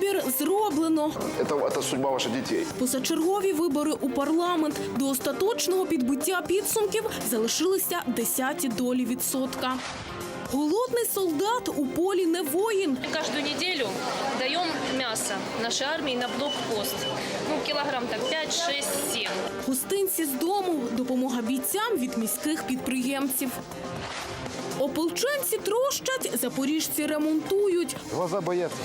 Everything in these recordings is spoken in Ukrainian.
Вибір зроблено. Это, это судьба ваших детей. Позачергові вибори у парламент до остаточного підбиття підсумків залишилися десяті долі відсотка. Голодний солдат у полі не воїн. Каждую неделю даем мясо нашей армии на блокпост. Ну, килограмм так 5, 6, 7. Гостинці з дому, допомога бійцям від міських підприємців. Ополченці трощать, запоріжці ремонтують. Глаза боятся,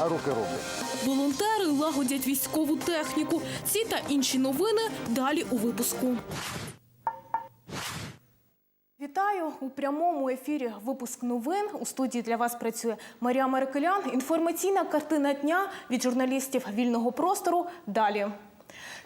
а руки роблять. Волонтери лагодять військову техніку. Ці та інші новини далі у випуску. Вітаю у прямому ефірі. Випуск новин у студії для вас працює Марія Меркелян. Інформаційна картина дня від журналістів вільного простору. Далі.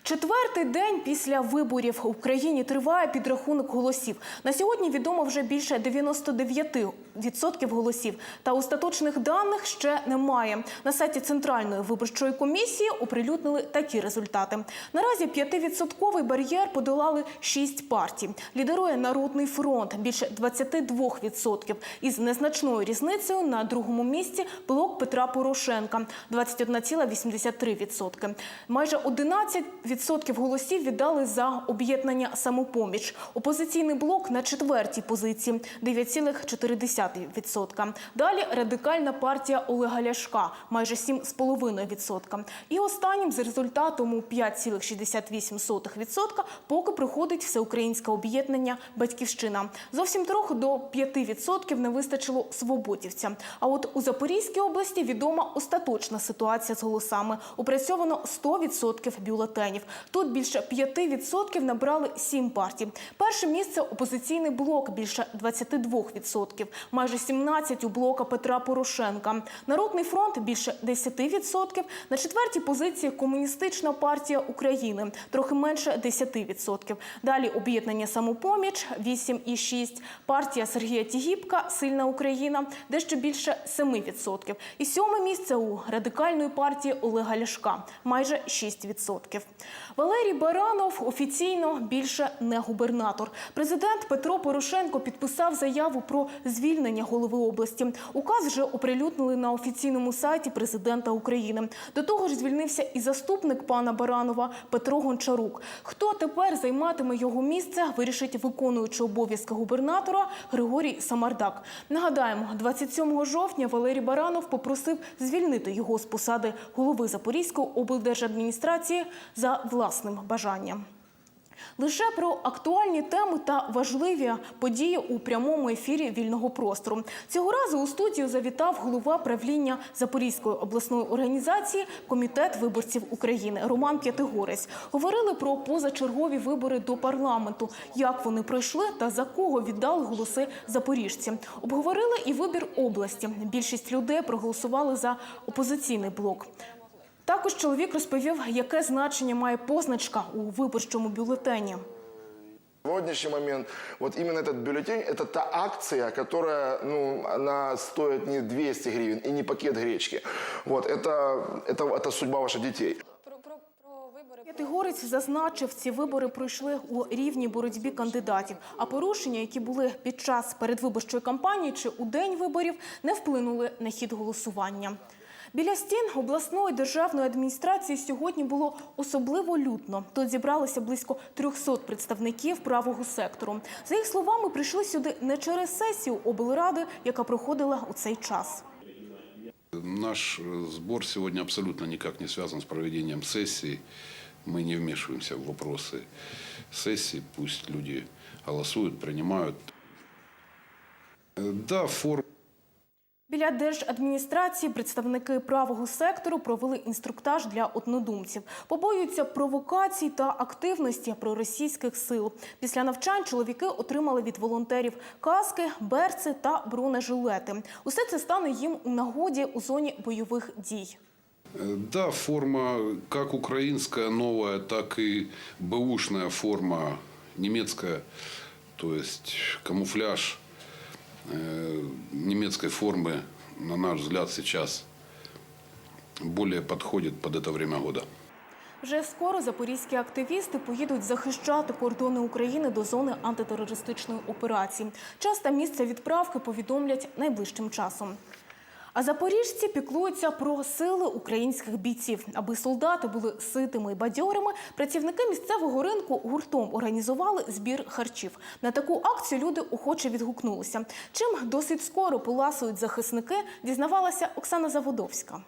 Четвертий день після виборів в Україні триває підрахунок голосів. На сьогодні відомо вже більше 99% голосів. Та остаточних даних ще немає. На сайті Центральної виборчої комісії оприлюднили такі результати. Наразі 5% бар'єр подолали 6 партій. Лідерує Народний фронт більше 22%. Із незначною різницею на другому місці блок Петра Порошенка 21,83%. Майже 11% голосів віддали за об'єднання самопоміч. Опозиційний блок на четвертій позиції 9,4%. Далі радикальна партія Олега Ляшка майже 7,5%. І останнім з результатом у 5,68% поки проходить всеукраїнське об'єднання Батьківщина. Зовсім трохи до 5% не вистачило свободівця. А от у Запорізькій області відома остаточна ситуація з голосами. Опрацьовано 100% бюлетенів. Тут більше 5% набрали 7 партій. Перше місце опозиційний блок більше 22%, майже 17% у блока Петра Порошенка. Народний фронт більше 10%. На четвертій позиції комуністична партія України трохи менше 10%. Далі об'єднання самопоміч 8,6%. Партія Сергія Тігіпка Сильна Україна дещо більше 7%. І сьоме місце у радикальної партії Олега Ляшка майже 6%. Валерій Баранов офіційно більше не губернатор. Президент Петро Порошенко підписав заяву про звільнення голови області. Указ вже оприлюднили на офіційному сайті президента України. До того ж, звільнився і заступник пана Баранова Петро Гончарук. Хто тепер займатиме його місце, вирішить виконуючий обов'язки губернатора Григорій Самардак. Нагадаємо, 27 жовтня Валерій Баранов попросив звільнити його з посади голови Запорізької облдержадміністрації за власним бажанням. Лише про актуальні теми та важливі події у прямому ефірі вільного простору. Цього разу у студію завітав голова правління Запорізької обласної організації Комітет виборців України Роман П'ятигорець. Говорили про позачергові вибори до парламенту, як вони пройшли та за кого віддали голоси запоріжці. Обговорили і вибір області. Більшість людей проголосували за опозиційний блок. Також чоловік розповів, яке значення має позначка у виборчому бюлетені. В сегодняшний момент вот именно этот бюллетень – это та акция, которая, ну, она стоит не 200 гривен и не пакет гречки. Вот, это, это, это судьба ваших детей. П'ятигорець зазначив, ці вибори пройшли у рівній боротьбі кандидатів, а порушення, які були під час передвиборчої кампанії чи у день виборів, не вплинули на хід голосування. Біля стін обласної державної адміністрації сьогодні було особливо лютно. Тут зібралося близько 300 представників правого сектору. За їх словами, прийшли сюди не через сесію облради, яка проходила у цей час. Наш э, сбор сегодня абсолютно никак не связан с проведением сессии. Мы не вмешиваемся в вопросы сессии. Пусть люди голосуют, принимают. Э, Да, форма Біля держадміністрації представники правого сектору провели інструктаж для однодумців. Побоюються провокацій та активності проросійських сил. Після навчань чоловіки отримали від волонтерів каски, берці та бронежилети. Усе це стане їм у нагоді у зоні бойових дій. Э, Да, форма как украинская новая, так и бэушная форма немецкая, то есть камуфляж э, немецкой формы, на наш взгляд, сейчас более подходит под это время года. Вже скоро запорізькі активісти поїдуть захищати кордони України до зони антитерористичної операції. Час та місце відправки повідомлять найближчим часом. А запоріжці піклуються про сили українських бійців. Аби солдати були ситими і бадьорими, працівники місцевого ринку гуртом організували збір харчів. На таку акцію люди охоче відгукнулися. Чим досить скоро поласують захисники, дізнавалася Оксана Заводовська.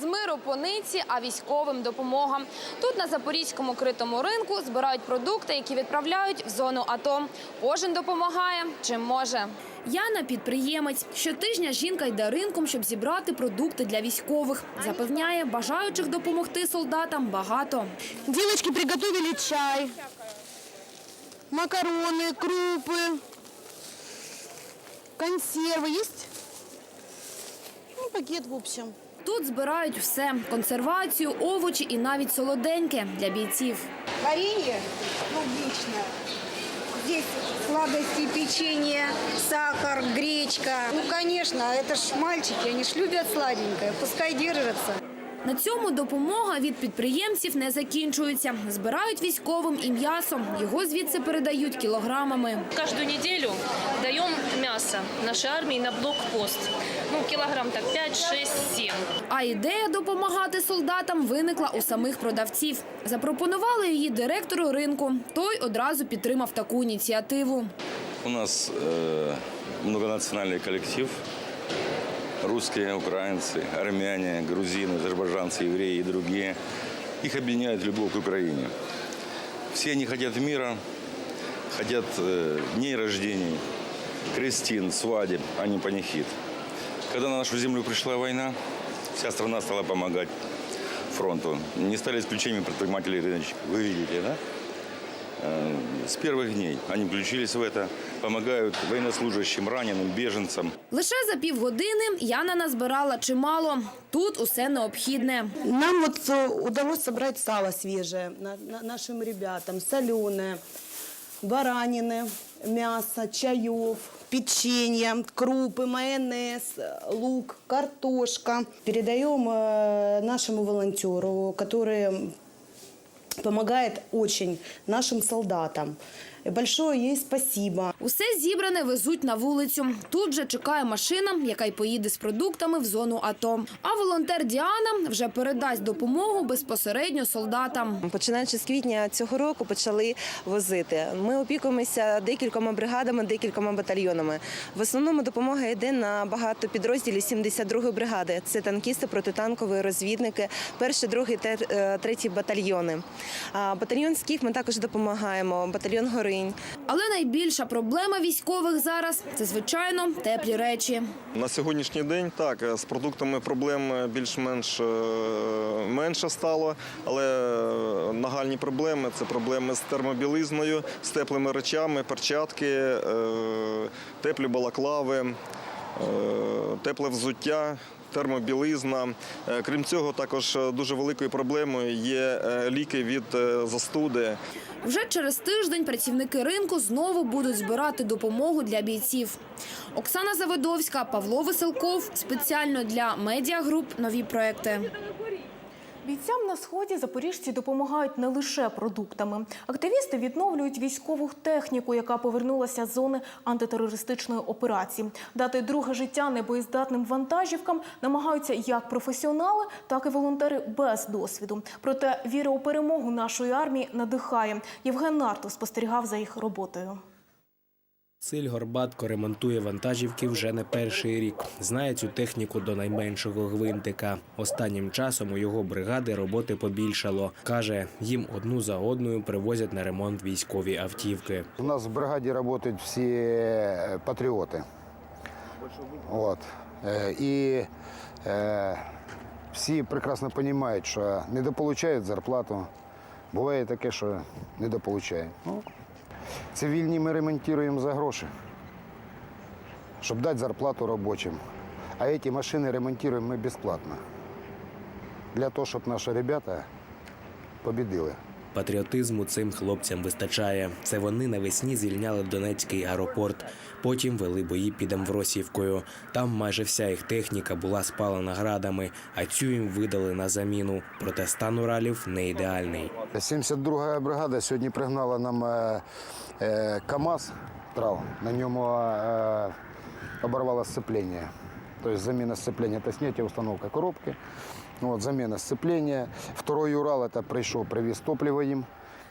З миру пониці, а військовим допомога. Тут на запорізькому критому ринку збирають продукти, які відправляють в зону АТО. Кожен допомагає, чим може. Яна підприємець. Щотижня жінка йде ринком, щоб зібрати продукти для військових. Запевняє, бажаючих допомогти солдатам багато. Девочки приготовили чай, макароны, крупы, консервы есть? Ну, пакет, в общем. Тут збирають все: консервацію, овочі і навіть солоденьке для бійців. Варенье, ну, Здесь сладости, печенье, сахар, гречка. Ну, конечно, это ж мальчики, они ж любят сладенькое, пускай держатся. На цьому допомога від підприємців не закінчується. Збирають військовим і м'ясом. Його звідси передають кілограмами. Кожну неделю даем мясо нашей армии на блокпост. Ну, килограмм так 5, 6, 7. А ідея допомагати солдатам виникла у самих продавців. Запропонували її директору ринку. Той одразу підтримав таку ініціативу. У нас э, многонациональный коллектив. Русские, украинцы, армяне, грузины, азербайджанцы, евреи и другие. Их объединяет любовь к Украине. Все они хотят мира, хотят э, дней рождений, крестин, свадеб, а не панихид. Когда на нашу землю пришла война, вся страна стала помогать фронту. Не стали исключением предприниматели рыночек. Вы видите, да? Э, С первых дней они включились в это, помогают военнослужащим, раненым, беженцам. Лише за півгодини Яна назбирала чимало. Тут усе необхідне. Нам вот э, удалось собрать сало свежее на- на- нашим ребятам, соленое, баранины, мясо, чаев, печенье, крупы, майонез, э, лук, картошка. Передаем э, нашему волонтеру, который помогает очень нашим солдатам. Большое ей спасибо. Усе зібране везуть на вулицю. Тут же чекає машина, яка й поїде з продуктами в зону АТО. А волонтер Діана вже передасть допомогу безпосередньо солдатам. Починаючи з квітня цього року почали возити. Ми опікуємося декількома бригадами, декількома батальйонами. В основному допомога йде на багато підрозділів 72-ї бригади. Це танкісти, протитанкові розвідники, перший, другий, е, третій батальйони. А батальйон Скіф ми також допомагаємо. Батальйон Горинь. Але найбільша проблема військових зараз це звичайно теплі речі. На сьогоднішній день так е, з продуктами проблем е, більш-менш е, менше стало, але нагальні проблеми це проблеми з термобілизною, з теплими речами, перчатки, теплі балаклави, тепле взуття. Термобілизна. Е, Крім цього, також е, дуже великою проблемою є е, ліки від застуди. Вже через тиждень працівники ринку знову будуть збирати допомогу для бійців. Оксана Заводовська, Павло Веселков спеціально для медіагруп нові проекти. Бійцям на сході запоріжці допомагають не лише продуктами. Активісти відновлюють військову техніку, яка повернулася з зони антитерористичної операції. Дати друге життя небоєздатним вантажівкам намагаються як професіонали, так і волонтери без досвіду. Проте віра у перемогу нашої армії надихає. Євген Нартов спостерігав за їх роботою. Василь Горбатко ремонтує вантажівки вже не перший рік. Знає цю техніку до найменшого гвинтика. Останнім часом у його бригади роботи побільшало. Каже, їм одну за одною привозять на ремонт військові автівки. У нас в бригаді працюють всі е, патріоти. От. Е, І е, всі прекрасно розуміють, що недополучають зарплату. Буває таке, що недополучають. Цивільні ми ремонтуємо за гроші, щоб дати зарплату робочим. А ці машини ремонтуємо ми безплатно. Для того, щоб наші ребята побідили. Патріотизму цим хлопцям вистачає. Це вони навесні звільняли Донецький аеропорт. Потім вели бої під Амвросівкою. Там майже вся їх техніка була спалена градами, а цю їм видали на заміну. Проте стан Уралів не ідеальний. 72-га бригада сьогодні пригнала нам е, е, КАМАЗ трав. На ньому е, оборвало сцеплення. То есть замена сцепления – это снятие, установка коробки. Вот, замена сцепления. Второй Урал – это прийшов, привіз топливо їм.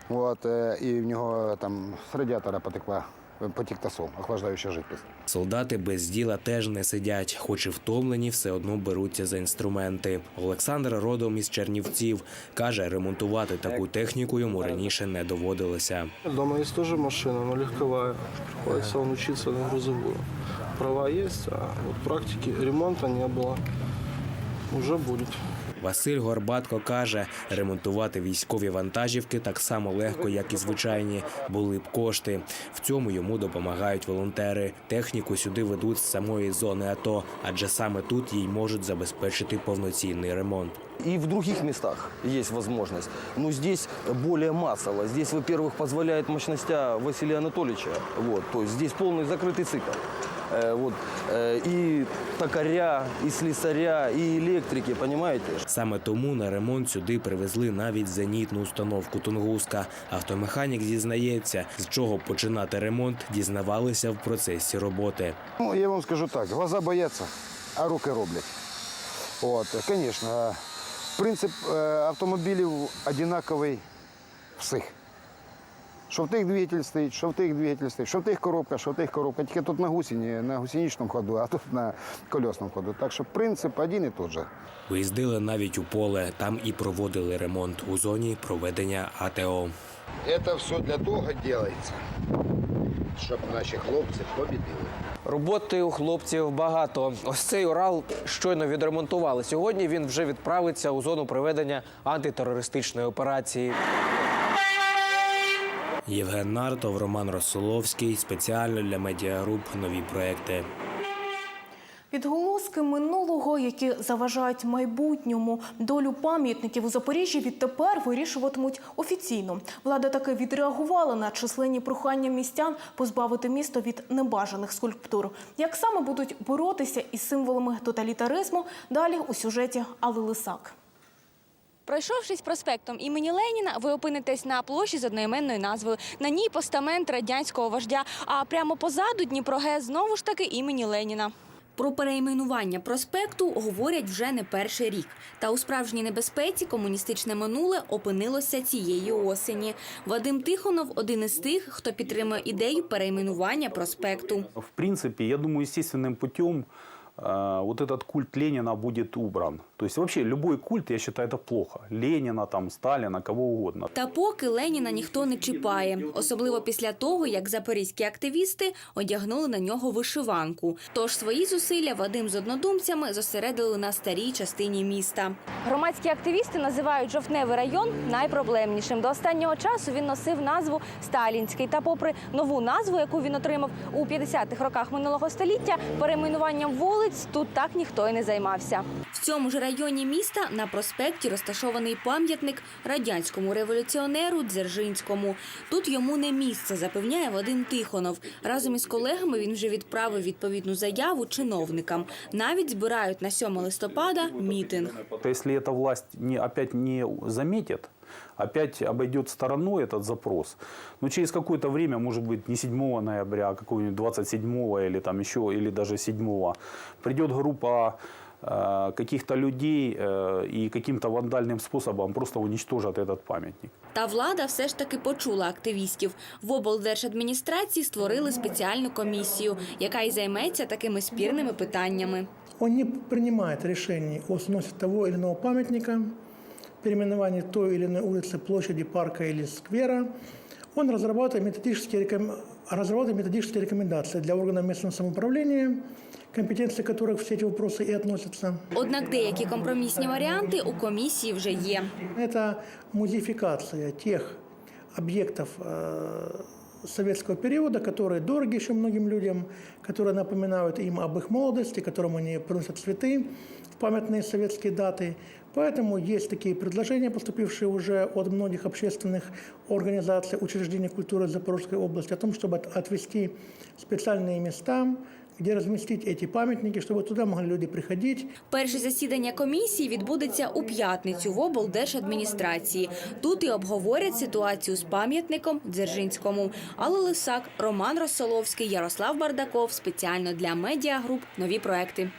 Вот, е, і в нього там з радіатора потекла, потік тосол, охлаждаюча жидкость. Солдати без діла теж не сидять, хоч і втомлені, все одно беруться за інструменти. Олександр родом із Чернівців каже, ремонтувати таку техніку йому раніше не доводилося. Дома есть тоже машина, но легковая. Приходится он учиться на грузовую. Права есть, а вот практики ремонта не было. Уже будет. Василь Горбатко каже, ремонтувати військові вантажівки так само легко, як і звичайні. Були б кошти. В цьому йому допомагають волонтери. Техніку сюди ведуть з самої зони АТО, адже саме тут їй можуть забезпечити повноцінний ремонт. И в других местах есть возможность. Но здесь более массово. Здесь, во-первых, позволяет мощностя Василия Анатольевича. Вот, то есть здесь полный закрытый цикл. Э, вот, э, и токаря, и слесаря, и электрики, понимаете? Саме тому на ремонт сюди привезли навіть зенітну установку Тунгуска. Автомеханік зізнається, з чого починати ремонт, дізнавалися в процесі роботи. Ну, я вам скажу так, глаза бояться, а руки роблять. От, звісно, принцип е, автомобілів однаковий всіх. Що в тих двигатель стоїть, що в тих двигатель стоїть, що в тих коробка, що в тих коробка. Тільки тут на гусені, на гусеничному ходу, а тут на колесному ходу. Так що принцип один і той же. Виїздили навіть у поле, там і проводили ремонт у зоні проведення АТО. Це все для того робиться, щоб наші хлопці побідили. Роботи у хлопців багато. Ось цей Урал щойно відремонтували. Сьогодні він вже відправиться у зону проведення антитерористичної операції. Євген Нартов, Роман Росоловський. Спеціально для медіагруп нові проекти. Відголоски минулого, які заважають майбутньому долю пам'ятників у Запоріжжі, відтепер вирішуватимуть офіційно. Влада таки відреагувала на численні прохання містян позбавити місто від небажаних скульптур. Як саме будуть боротися із символами тоталітаризму? Далі у сюжеті Алли Лисак. Пройшовшись проспектом імені Леніна, ви опинитесь на площі з одноіменною назвою. На ній постамент радянського вождя, а прямо позаду Дніпрогес знову ж таки імені Леніна. Про перейменування проспекту говорять вже не перший рік. Та у справжній небезпеці комуністичне минуле опинилося цієї осені. Вадим Тихонов один із тих, хто підтримує ідею перейменування проспекту. В принципе, я думаю, естественным путем вот этот культ Ленина будет убран. То есть вообще любой культ, я считаю, это плохо. Ленина, там, Сталина, кого угодно. Та поки Леніна ніхто не чіпає, особливо після того, як запорізькі активісти одягнули на нього вишиванку. Тож свої зусилля Вадим з однодумцями зосередили на старій частині міста. Громадські активісти називають жовтневий район найпроблемнішим. До останнього часу він носив назву Сталінський. Та, попри нову назву, яку він отримав у 50-х роках минулого століття, перейменуванням вулиць тут так ніхто і не займався. В цьому ж районі міста на проспекті розташований пам'ятник радянському революціонеру Дзержинському. Тут йому не місце, запевняє Вадим Тихонов. Разом із колегами він вже відправив відповідну заяву чиновникам. Навіть збирають на 7 листопада мітинг. Если эта власть не, опять не заметит, опять обойдет стороной этот запрос, ну, через какое-то время, может быть, не 7 ноября, а какого-нибудь 27 или там еще, или даже 7 придет группа э, каких-то людей э, и каким-то вандальным способом просто уничтожат этот памятник. Та влада все ж таки почула активістів. В облдержадміністрації створили спеціальну комісію, яка й займеться такими спірними питаннями. Он не принимает решений о сносе того или иного памятника, переименовании той или иной улицы, площади, парка или сквера. Он разрабатывает методические, реком- разрабатывает методические рекомендации для органов местного самоуправления, компетенции которых все эти вопросы и относятся. Однак деякі компромісні варіанти у комісії вже є. Это музеификация тех объектов э, советского периода, которые дороги еще многим людям, которые напоминают им об их молодости, которым они приносят цветы в памятные советские даты. Поэтому есть такие предложения, поступившие уже от многих общественных организаций, учреждений культуры Запорожской области, о том, чтобы от- отвести специальные места, где разместить эти памятники, чтобы туда могли люди приходить, Перше засідання комісії відбудеться у п'ятницю в облдержадміністрації. Тут і обговорять ситуацію з пам'ятником Дзержинському. Алла Лисак, Роман Росоловський, Ярослав Бардаков. Спеціально для медіагруп нові проекти.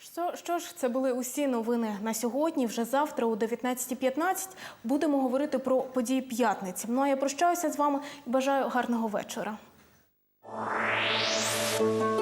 Що, що ж, це були усі новини на сьогодні. Вже завтра о 19.15 будемо говорити про події п'ятниці. Ну а я прощаюся з вами і бажаю гарного вечора. you